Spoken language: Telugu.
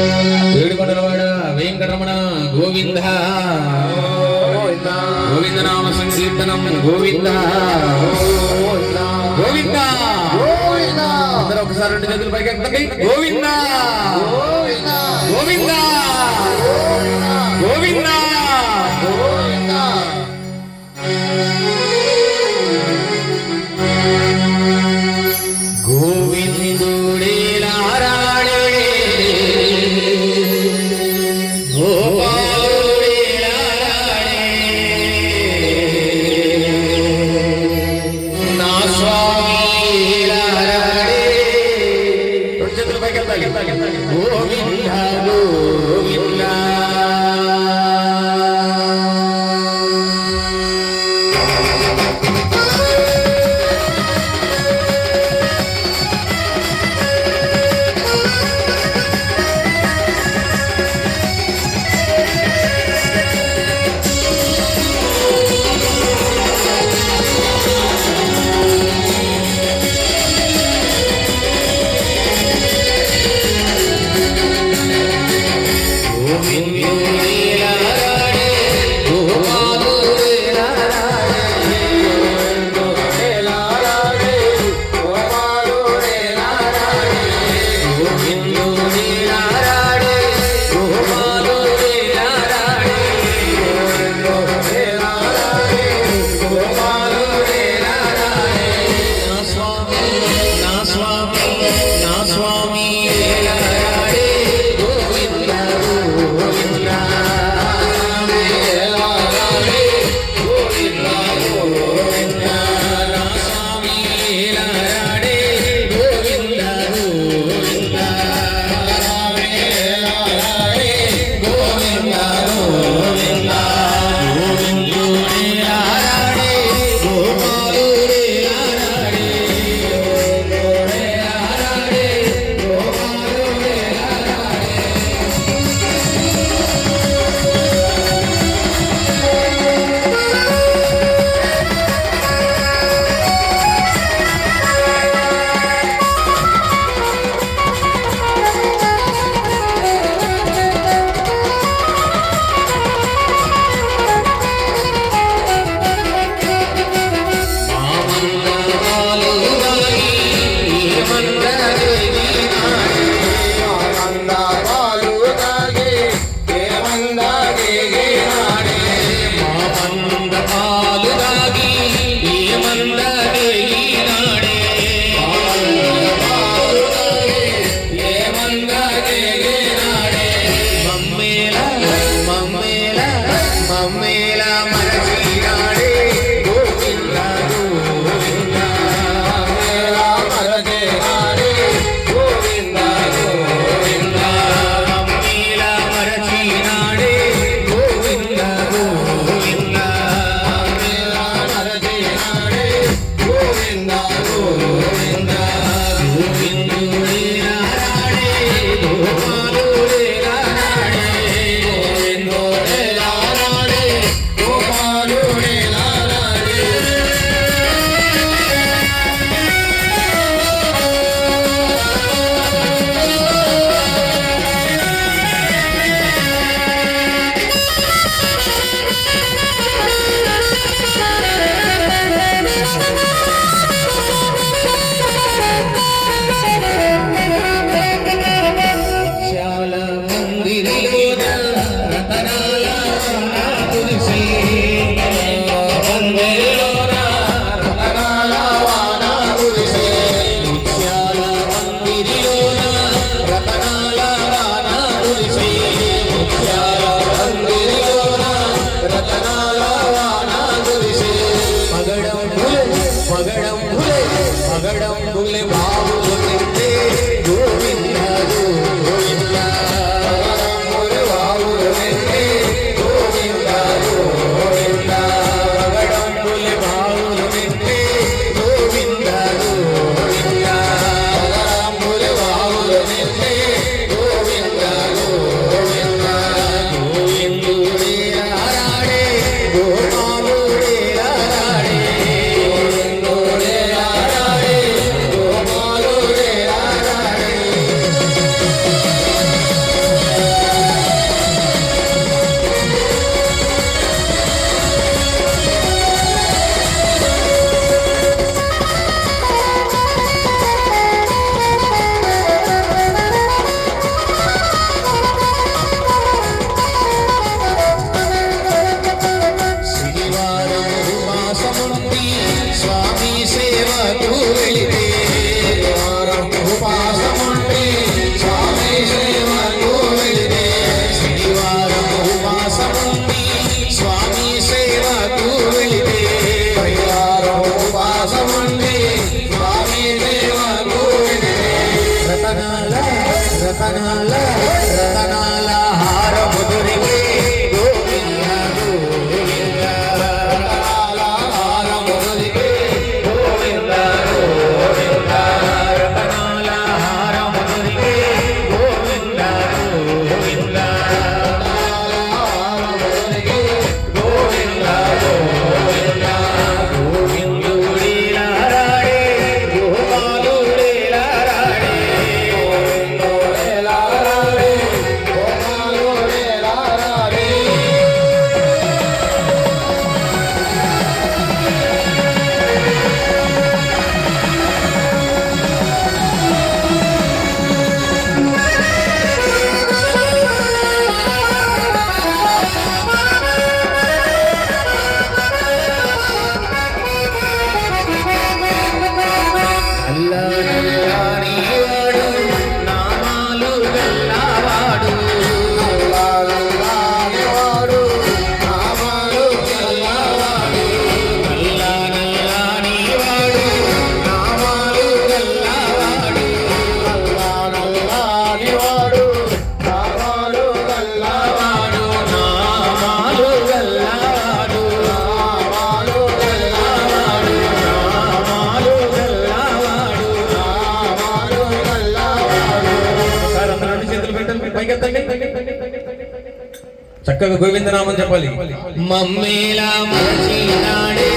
ఏడుకొండలవాడ వెంకటరమణ గోవింద. గోవింద. నామ సంకీర్తనం గోవింద. గోవింద. అందరూ ఒకసారి రెండు చేతులు పైకి Govinda. Govinda. you. me. Indian. చక్కగా గోవిందనామం చెప్పాలి. మమ్మీలా మంచి నాడే